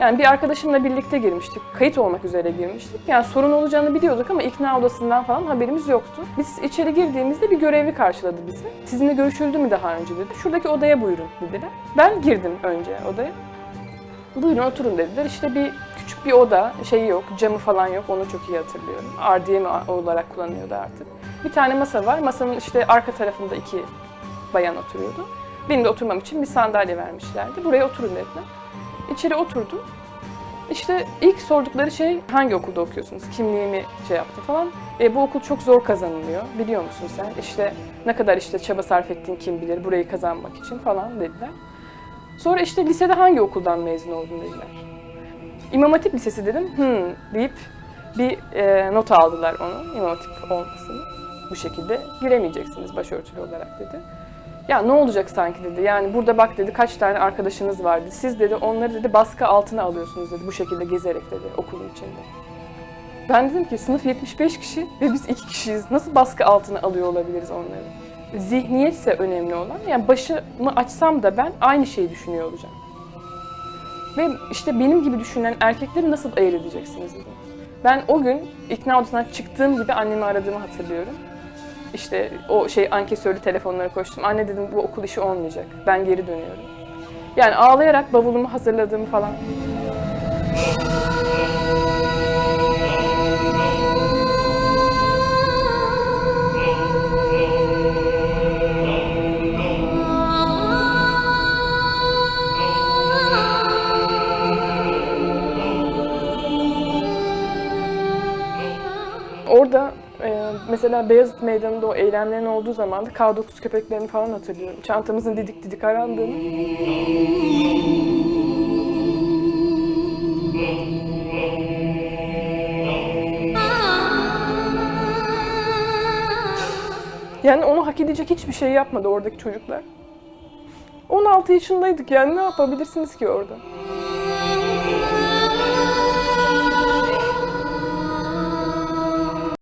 Yani bir arkadaşımla birlikte girmiştik. Kayıt olmak üzere girmiştik. Yani sorun olacağını biliyorduk ama ikna odasından falan haberimiz yoktu. Biz içeri girdiğimizde bir görevli karşıladı bizi. Sizinle görüşüldü mü daha önce dedi. Şuradaki odaya buyurun dediler. Ben girdim önce odaya. Buyurun oturun dediler. İşte bir küçük bir oda, şeyi yok, camı falan yok. Onu çok iyi hatırlıyorum. RDM olarak kullanıyordu artık. Bir tane masa var. Masanın işte arka tarafında iki bayan oturuyordu. Benim de oturmam için bir sandalye vermişlerdi. Buraya oturun dediler. İçeri oturdum. İşte ilk sordukları şey hangi okulda okuyorsunuz? Kimliğimi şey yaptı falan. E, bu okul çok zor kazanılıyor. Biliyor musun sen? İşte ne kadar işte çaba sarf ettiğin kim bilir burayı kazanmak için falan dediler. Sonra işte lisede hangi okuldan mezun oldun dediler. İmam Hatip Lisesi dedim. Hmm deyip bir e, not aldılar onu. İmam Hatip olmasını. Bu şekilde giremeyeceksiniz başörtülü olarak dedi. Ya ne olacak sanki dedi. Yani burada bak dedi kaç tane arkadaşınız vardı. Siz dedi onları dedi baskı altına alıyorsunuz dedi. Bu şekilde gezerek dedi okulun içinde. Ben dedim ki sınıf 75 kişi ve biz iki kişiyiz. Nasıl baskı altına alıyor olabiliriz onları? Zihniyetse önemli olan. Yani başımı açsam da ben aynı şeyi düşünüyor olacağım. Ve işte benim gibi düşünen erkekleri nasıl ayırt edeceksiniz dedim. Ben o gün ikna odasından çıktığım gibi annemi aradığımı hatırlıyorum. İşte o şey ankesörlü telefonlara koştum. Anne dedim bu okul işi olmayacak. Ben geri dönüyorum. Yani ağlayarak bavulumu hazırladığımı falan. Orada e, mesela Beyazıt Meydanı'nda o eylemlerin olduğu zaman da K9 köpeklerini falan hatırlıyorum. Çantamızın didik didik arandığını. Yani onu hak edecek hiçbir şey yapmadı oradaki çocuklar. 16 yaşındaydık yani ne yapabilirsiniz ki orada?